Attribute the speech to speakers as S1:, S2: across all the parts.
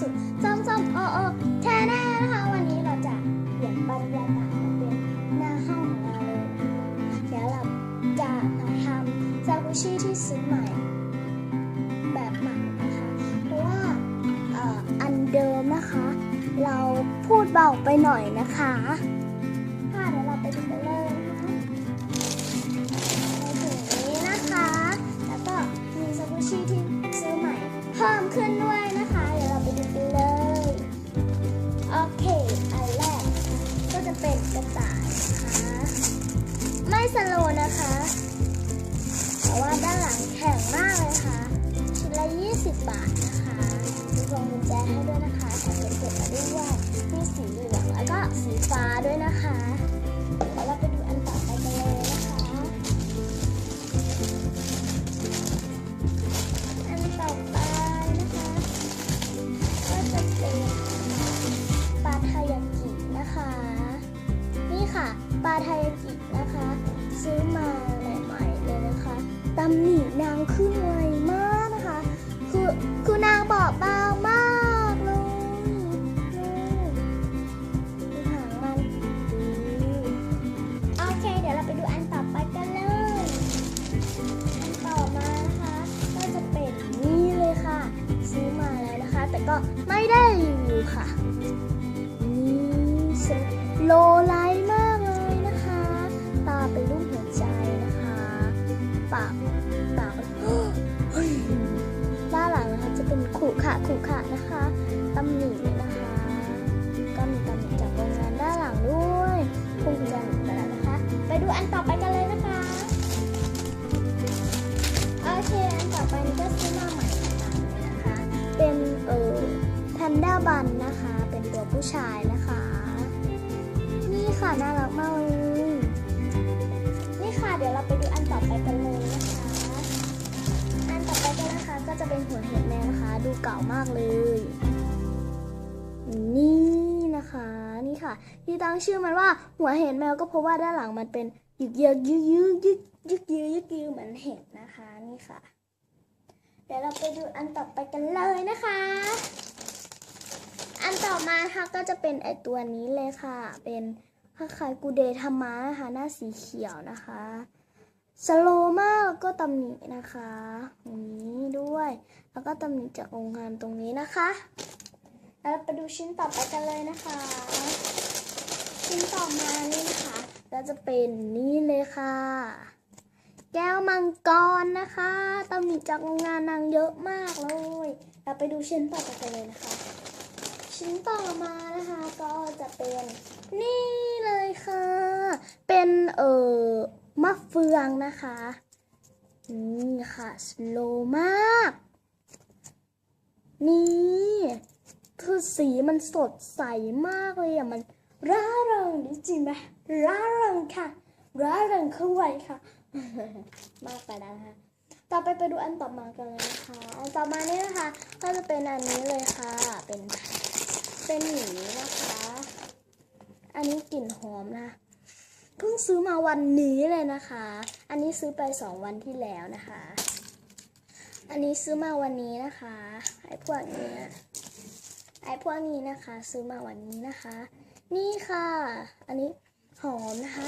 S1: สู่ส้มส้มโอโอแท้แน่นะคะวันนี้เราจะเปลี่ยนบรรยากาศมาเป็นหน้าห้องของเราเลยนะคะเดี๋ยวเราจะมาทำซากุชิที่ซื้อใหม่ แบบใหม่นะคะเพราะว่าอันเดิมนะคะ เราพูดเบาไปหน่อยนะคะค่ะเดี๋ยวเราไปดูกันเลยนะคะในถุงนี้นะคะ แล้วก็มีซากุชิที่ซื้อใหม่ เพิ่มขึ้นด้วย สโลนะคะ แต่ว่าด้านหลังแข็งมากเลยค่ะ ชิ้นละ 20 บาทนะคะมีพวงกุญแจให้ด้วยนะคะแถมเป็นเกล็ดมาด้วยมีสีเหลืองแล้วก็สีฟ้าด้วยนะคะเดี๋ยวเราไปดูอันต่อไปกันเลยนะคะ อันต่อไปนะคะก็จะเป็นปลาทายากินะคะ นี่ค่ะปลาทายากิ ไม่ได้รีวิวค่ะนี่โลไลท์มากเลยนะคะ ตาเป็นรูปหัวใจนะคะ ปากปากเฮ้ยด้านหลังนะคะจะเป็นขุขะขุขะนะคะตำหนินะคะ ก็มีตำหนิจากโรงงานด้านหลังด้วยคงจะหลุดไปแล้วนะคะ ไปดูอันต่อไปกัน นด้าบันนะคะ เป็นตัวผู้ชายนะคะ นี่ค่ะน่ารักมากเลยนี่ค่ะเดี๋ยวเราไปดูอันต่อไปกันเลยนะคะ อันต่อไปกันนะคะก็จะเป็นหัวเห็ดแมวนะคะ ดูเก่ามากเลย นี่นะคะนี่ค่ะ ที่ตั้งชื่อมันว่าหัวเห็ดแมวก็เพราะว่าด้านหลังมันเป็นยึกยึกยึกยึกยึกยึกยึกยึกยึกเหมือนเห็ดนะคะนี่ค่ะ เดี๋ยวเราไปดูอันต่อไปกันเลยนะคะ อันต่อมานะคะก็จะเป็นไอตัวนี้เลยค่ะ เป็นคล้ายกูเดธรรมะนะคะหน้าสีเขียวนะคะสโลมากแล้วก็ตำหนินะคะอย่างนี้ด้วย แล้วก็ตำหนิจากโรงงานตรงนี้นะคะ แล้วไปดูชิ้นต่อไปกันเลยนะคะ ชิ้นต่อมานี่นะคะก็จะเป็นนี่เลยค่ะ แก้วมังกรนะคะตำหนิจากโรงงานนางเยอะมากเลย เราไปดูชิ้นต่อไปกันเลยนะคะ ชิ้นต่อมานะคะ ก็จะเป็นนี่เลยค่ะ เป็นเอ่อมะเฟืองนะคะนี่ค่ะสโลมาก นี่คือสีมันสดใสมากเลยอะ มันร่าเริงจริงไหมร่าเริงค่ะร่าเริงเข้าไวค่ะ มากไปแล้วนะคะต่อไปไปดูอันต่อมากันเลยนะคะ อันต่อมาเนี่ยนะคะ ก็จะเป็นอันนี้เลยค่ะ เป็น เป็นหมีนะคะ อันนี้กลิ่นหอมนะ เพิ่งซื้อมาวันนี้เลยนะคะ อันนี้ซื้อไปสองวันที่แล้วนะคะ อันนี้ซื้อมาวันนี้นะคะ ไอ้พวกเนี้ย ไอ้พวกนี้นะคะ ซื้อมาวันนี้นะคะ นี่ค่ะ อันนี้หอมนะคะ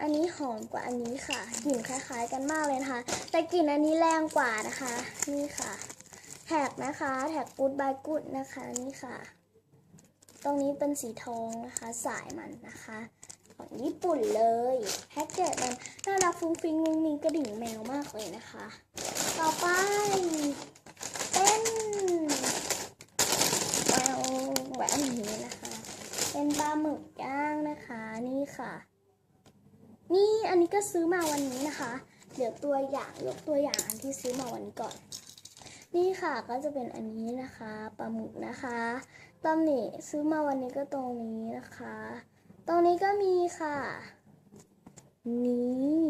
S1: อันนี้หอมกว่าอันนี้ค่ะ กลิ่นคล้ายๆกันมากเลยนะคะ แต่กลิ่นอันนี้แรงกว่านะคะ นี่ค่ะ แท็กนะคะ แท็กกูดบายกูดนะคะ นี่ค่ะ ตรงนี้เป็นสีทองนะคะ สายมันนะคะ ของญี่ปุ่นเลยแพ็กเกจมันน่ารักฟุ้งฟิ้งมุ้งมิงกระดิ่งแมวมากเลยนะคะ ต่อไปเป็นแววแหวนนี้นะคะ เป็นปลาหมึกย่างนะคะนี่ค่ะ นี่อันนี้ก็ซื้อมาวันนี้นะคะเดี๋ยวตัวอย่างยกตัวอย่างอันที่ซื้อมาวันก่อน นี่ค่ะก็จะเป็นอันนี้นะคะปลาหมึกนะคะ ตำหนิซื้อมาวันนี้ก็ตรงนี้นะคะ ตรงนี้ก็มีค่ะ นี่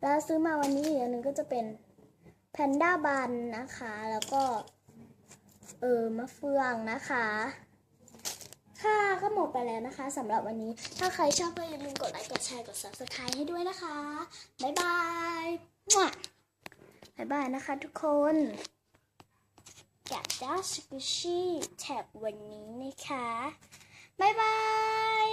S1: แล้วซื้อมาวันนี้อีกอันหนึ่งก็จะเป็นแพนด้าบันนะคะ แล้วก็ เออมะเฟืองนะคะค่ะก็หมดไปแล้วนะคะสำหรับวันนี้ ถ้าใครชอบก็อย่าลืมกดไลค์กดแชร์กด subscribe ให้ด้วยนะคะ บ๊ายบายบ๊ายบายนะคะทุกคน อยากด้าสกุชิแท็บวันนี้นะคะ บ๊ายบาย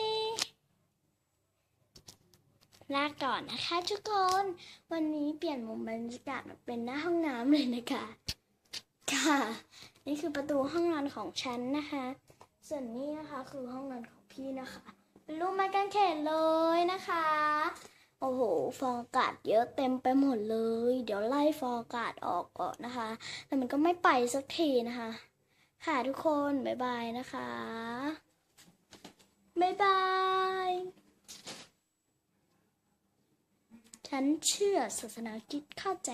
S1: ลาก่อนนะคะทุกคน วันนี้เปลี่ยนมุมบรรยากาศมาเป็นหน้าห้องน้ำเลยนะคะ ค่ะ นี่คือประตูห้องนอนของฉันนะคะ ส่วนนี้นะคะคือห้องนอนของพี่นะคะ เป็นรูปไม้กางเขนเลยนะคะ โอ้โห ฟองอากาศเยอะเต็มไปหมดเลย เดี๋ยวไล่ฟองอากาศออกก่อนนะคะ แต่มันก็ไม่ไปสักทีนะคะ ค่ะทุกคน บ๊ายบายนะคะ บ๊ายบาย ฉันเชื่อศาสนาคิดเข้าใจ